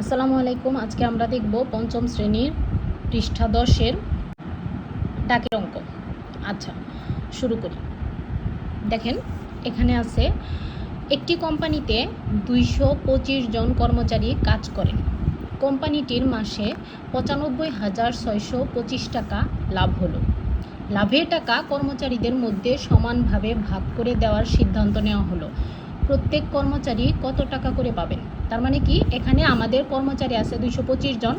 আসসালামু আলাইকুম। আজকে আমরা দেখব পঞ্চম শ্রেণির পৃষ্ঠা দশের ডাকের অঙ্ক। আচ্ছা শুরু করি। দেখেন, এখানে আছে, একটি কোম্পানিতে দুইশো পঁচিশ জন কর্মচারী কাজ করেন। কোম্পানিটির মাসে পঁচানব্বই হাজার ছয়শো পঁচিশ টাকা লাভ হলো। লাভের টাকা কর্মচারীদের মধ্যে সমানভাবে ভাগ করে দেওয়ার সিদ্ধান্ত নেওয়া হলো। প্রত্যেক কর্মচারী কত টাকা করে পাবেন? তার মানে কি? এখানে আমাদের কর্মচারী আছে দুইশো পঁচিশ জন,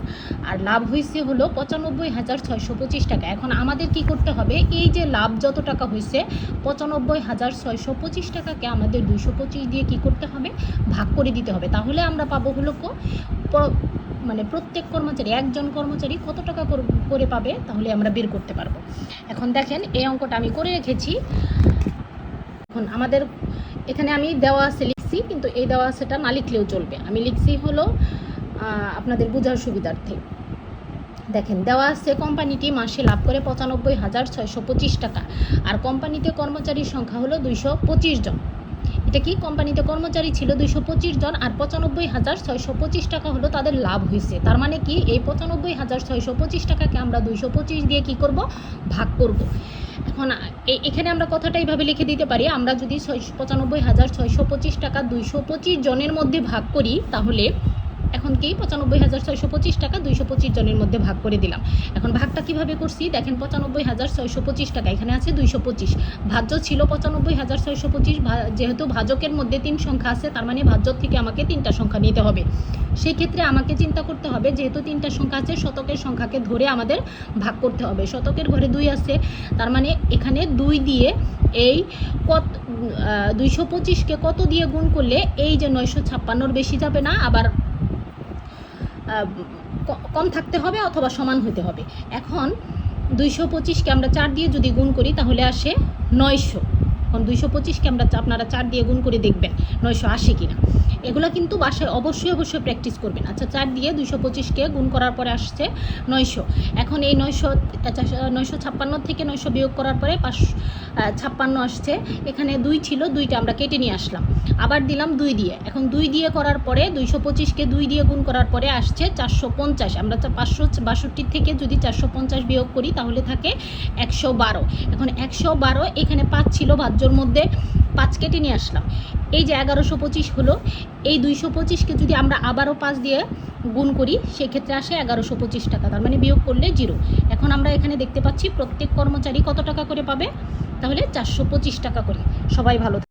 আর লাভ হয়েছে হলো পঁচানব্বই হাজার ছয়শো পঁচিশ টাকা। এখন আমাদের কি করতে হবে? এই যে লাভ যত টাকা হয়েছে পঁচানব্বই হাজার ছয়শো পঁচিশ টাকাকে আমাদের দুইশো পঁচিশ দিয়ে কি করতে হবে? ভাগ করে দিতে হবে। তাহলে আমরা পাবো হলো মানে প্রত্যেক কর্মচারী, একজন কর্মচারী কত টাকা করে পাবে? তাহলে আমরা বের করতে পারব। এখন দেখেন এই অঙ্কটা আমি করে রেখেছি। এখন আমাদের, এখানে আমি দেওয়া আছে লিখছি, কিন্তু এই দেওয়া আছেটা না লিখলেও চলবে। আমি লিখছি হলো আপনাদের বোঝার সুবিধার্থে। দেখেন, দেওয়া আছে কোম্পানিটি মাসে লাভ করে পঁচানব্বই হাজার ছয়শো পঁচিশ টাকা। আর কোম্পানিতে কর্মচারীর সংখ্যা হলো দুইশো পঁচিশ জন। এটা কি? কোম্পানিতে কর্মচারী ছিল দুইশো পঁচিশ জন, আর পঁচানব্বই হাজার ছয়শো পঁচিশ টাকা হলো তাদের লাভ হয়েছে। তার মানে কি? এই পঁচানব্বই হাজার ছয়শো পঁচিশ টাকাকে আমরা দুইশো পঁচিশ দিয়ে কি করব? ভাগ করব। এখন এখানে আমরা কথাটা এইভাবে লিখে দিতে পারি, আমরা যদি ছয়শো পঁচানব্বই হাজার ছয়শো পঁচিশ টাকা দুইশো পঁচিশ জনের মধ্যে ভাগ করি, তাহলে এখন কি? পঁচানব্বই হাজার ছয়শো পঁচিশ টাকা, দুইশো পঁচিশ জনের মধ্যে ভাগ করে দিলাম। এখন ভাগটা কীভাবে করছি? দেখেন, পঁচানব্বই হাজার ছয়শো পঁচিশ টাকা, এখানে আছে দুইশো পঁচিশ। ভাজ্য ছিল পঁচানব্বই হাজার ছয়শো পঁচিশ যেহেতু ভাজকের মধ্যে তিন সংখ্যা আছে, তার মানে ভাজ্য থেকে আমাকে তিনটা সংখ্যা নিতে হবে। সেই ক্ষেত্রে আমাকে চিন্তা করতে হবে, যেহেতু তিনটা সংখ্যা আছে, শতকের সংখ্যাকে ধরে আমাদের ভাগ করতে হবে। শতকের ঘরে দুই আছে, তার মানে এখানে দুই দিয়ে এই কত দুইশো পঁচিশকে কত দিয়ে গুণ করলে এই যে নয়শো ছাপ্পান্নর বেশি যাবে না? আবার কম থাকতে হবে অথবা সমান হতে হবে। এখন দুইশো পঁচিশকে আমরা চার দিয়ে যদি গুণ করি, তাহলে আসে নয়শো। এখন দুইশো পঁচিশকে আমরা আপনারা চার দিয়ে গুণ করে দেখবেন, নয়শো আশি কিনা। এগুলো কিন্তু বাসায় অবশ্যই অবশ্যই প্র্যাকটিস করবেন। আচ্ছা চার দিয়ে দুইশো পঁচিশকে গুণ করার পরে আসছে নয়শো। এখন এই নয়শো আচ্ছা নয়শো ছাপ্পান্ন থেকে নয়শো বিয়োগ করার পরে পাঁচশো ছাপ্পান্ন আসছে। এখানে দুই ছিল, দুইটা আমরা কেটে নিয়ে আসলাম। আবার দিলাম দুই দিয়ে। এখন দুই দিয়ে করার পরে দুইশো পঁচিশকে দুই দিয়ে গুণ করার পরে আসছে চারশো পঞ্চাশ। আমরা পাঁচশো বাষট্টি থেকে যদি চারশো পঞ্চাশ বিয়োগ করি তাহলে থাকে একশো বারো। এখন একশো বারো এখানে পাঁচ ছিল ভাজ্যর মধ্যে। পাঁচ কেটে নিয়ে আসলাম। এই যে এগারোশো পঁচিশ হলো, এই দুইশো পঁচিশকে যদি আমরা আবারও পাঁচ দিয়ে গুণ করি, সেক্ষেত্রে আসে এগারোশো পঁচিশ টাকা, তার মানে বিয়োগ করলে জিরো। এখন আমরা এখানে দেখতে পাচ্ছি প্রত্যেক কর্মচারী কত টাকা করে পাবে? তাহলে চারশো পঁচিশ টাকা করে। সবাই ভালো।